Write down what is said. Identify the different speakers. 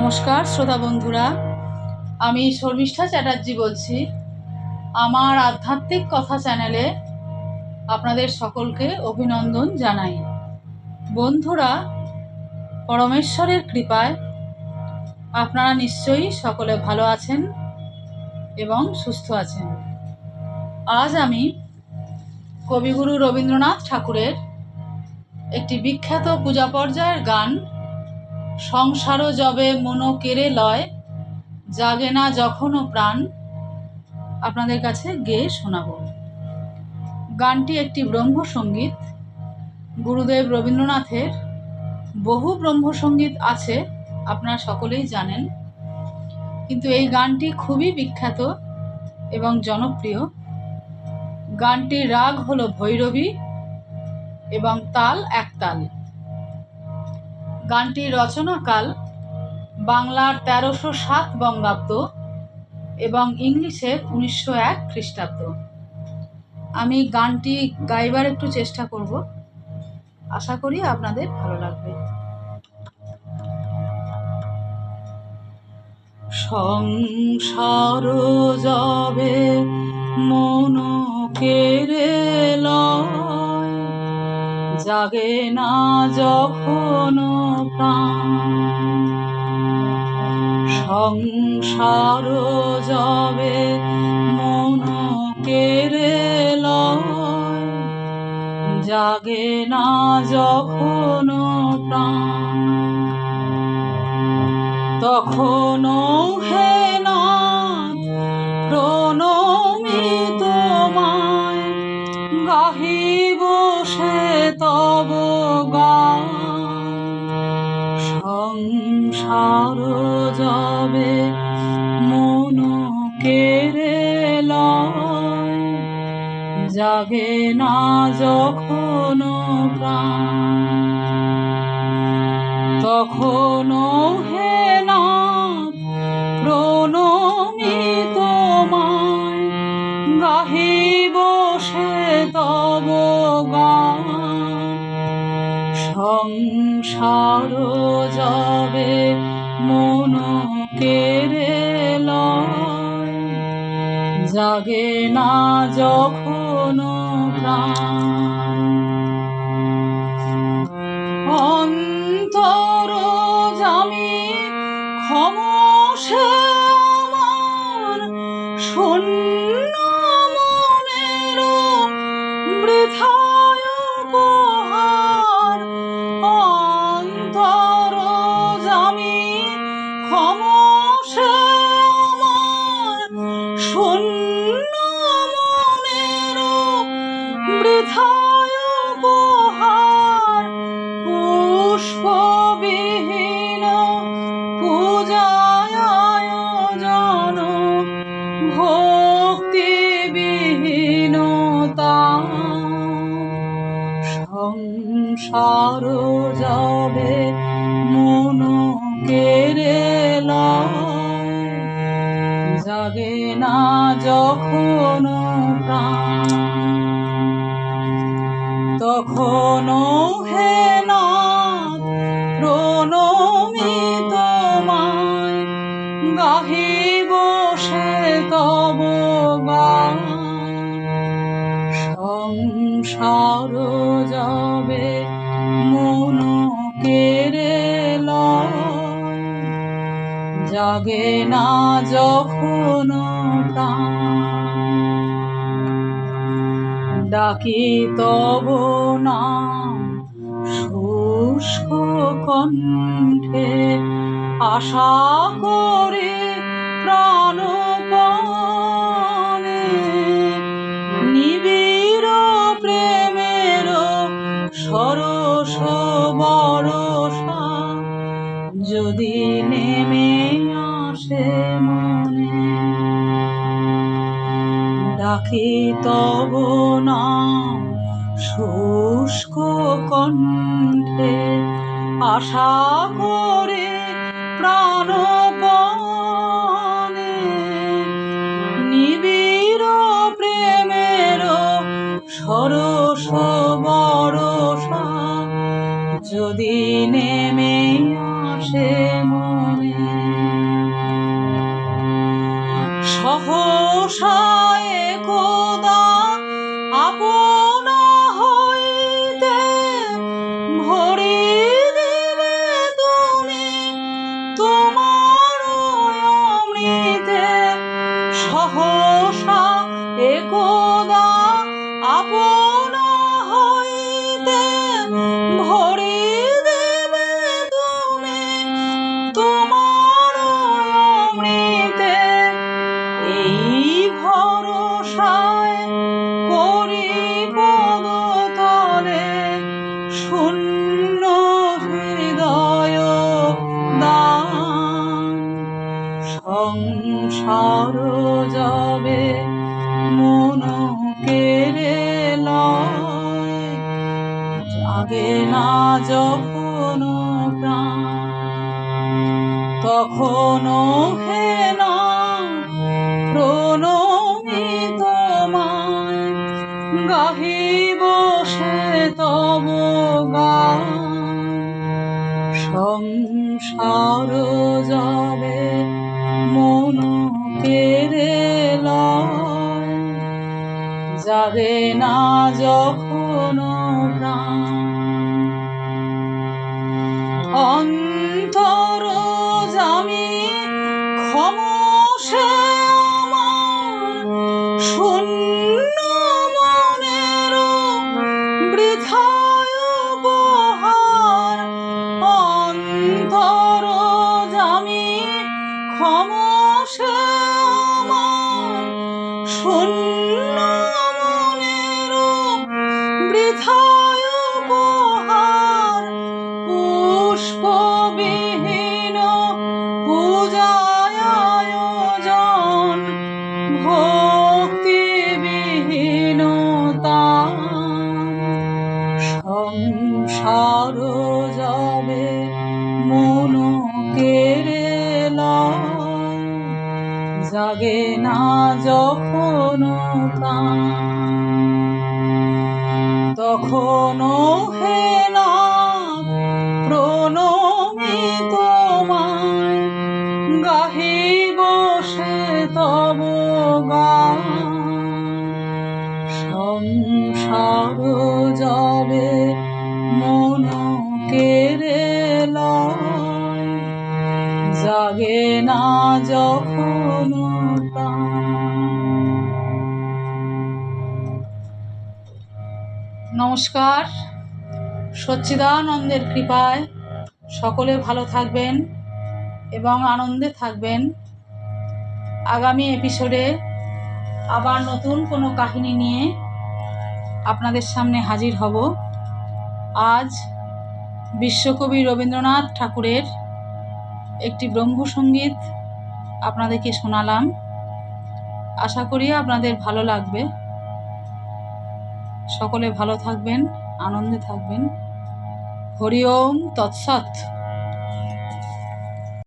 Speaker 1: নমস্কার, শ্রোতা বন্ধুরা। আমি শর্মিষ্ঠা চ্যাটার্জি বলছি। আমার আধ্যাত্মিক কথা চ্যানেলে আপনাদের সকলকে অভিনন্দন জানাই। বন্ধুরা, পরমেশ্বরের কৃপায় আপনারা নিশ্চয়ই সকলে ভালো আছেন এবং সুস্থ আছেন। আজ আমি কবিগুরু রবীন্দ্রনাথ ঠাকুরের একটি বিখ্যাত পূজা পর্যায়ের গান সংসারও যবে মনো কেড়ে লয়, জাগে না যখনও প্রাণ। আপনাদের কাছে গেয়ে শোনাব। গানটি একটি ব্রহ্মসঙ্গীত। গুরুদেব রবীন্দ্রনাথের বহু ব্রহ্মসঙ্গীত আছে, আপনারা সকলেই জানেন। কিন্তু এই গানটি খুবই বিখ্যাত এবং জনপ্রিয়। গানটির রাগ হলো ভৈরবী এবং তাল একতাল। গানটির রচনাকাল বাংলার তেরোশো সাত বঙ্গাব্দ এবং ইংলিশে উনিশশো এক খ্রিস্টাব্দ। আমি গানটি গাইবার একটু চেষ্টা করব। আশা করি আপনাদের ভালো লাগবে। সংসার যাবে মন কেড়ে লয় জাগে না যখন সংসার যাবে মন কেড়ে জাগে না যখন তখনও হে নাথ প্রণমি তোমায়। গাহিব জাগে না যখন তখনও হে নাথ প্রণমি তোমায় গাহিব সে তব সংসার যাবে, মন কেড়ে লয়। জাগে না যখন প্রাণ যাবে মন কেড়ে জাগে না যখন তখনও হে নাথ প্রণমি তোমায় গাহিব সে তব জাগে না যখন প্রাণ ডাকি তব না শুষ্ক কণ্ঠে আশা করে প্রাণপণে ডাকি তব নাম শুষ্ক কণ্ঠে আশা করে প্রাণপণে নিবিড় প্রেমের সরস বরসা যদি নেমে আসে মনে। সহসায় সহসা একদা আপনা হইতে ভরি জাগে না যখন তখনও হে না তোমায়। গাহিব সে তব গান। সংসার যাবে, মন কেড়ে যাবে না যখন প্রাণ। সংসার যাবে মন কেড়ে জাগে না যখন প্রাণ জাগে না যখন নমস্কার, সচ্চিদানন্দের কৃপায় সকলে ভালো থাকবেন এবং আনন্দে থাকবেন। আগামী এপিসোডে আবার নতুন কোনো কাহিনী নিয়ে আপনাদের সামনে হাজির হব। আজ বিশ্বকবি রবীন্দ্রনাথ ঠাকুরের একটি ব্রহ্মসঙ্গীত আপনাদেরকে শোনালাম। আশা করি আপনাদের ভালো লাগবে। সকলে ভালো থাকবেন, আনন্দে থাকবেন। হরি ওম তৎসৎ।